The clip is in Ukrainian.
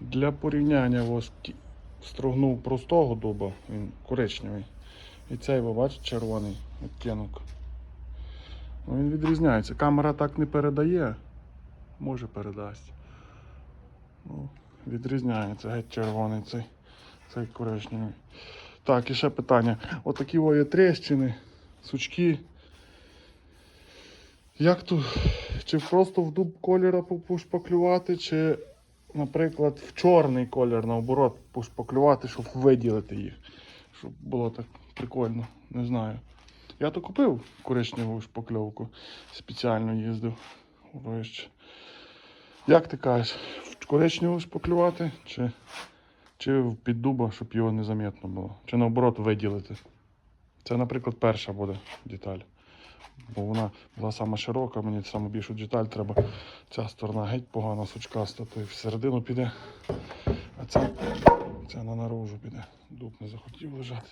Для порівняння ось строгнув простого дуба, він коричневий. І цей, ви бачите, червоний відтінок. Ну, він відрізняється. Камера так не передає. Може передасть. Ну, відрізняється геть червоний цей, цей коричневий. Так, і ще питання. Отакі о є тріщини, сучки. Як то? Чи просто в дуб кольора пошпаклювати, чи, наприклад, в чорний колір наоборот пошпаклювати, щоб виділити їх. Щоб було так прикольно, не знаю. Я то купив коричневу шпакльовку, спеціально їздив. Як ти кажеш, в коричневу шпаклювати, чи, чи під дуба, щоб його незамітно було? Чи наоборот виділити? Це, наприклад, перша буде деталь. Бо вона була сама широка, мені саме більшу деталь треба. Ця сторона геть погана сучкаста, то і всередину піде. А ця, ця на наружу піде. Дуб не захотів лежати.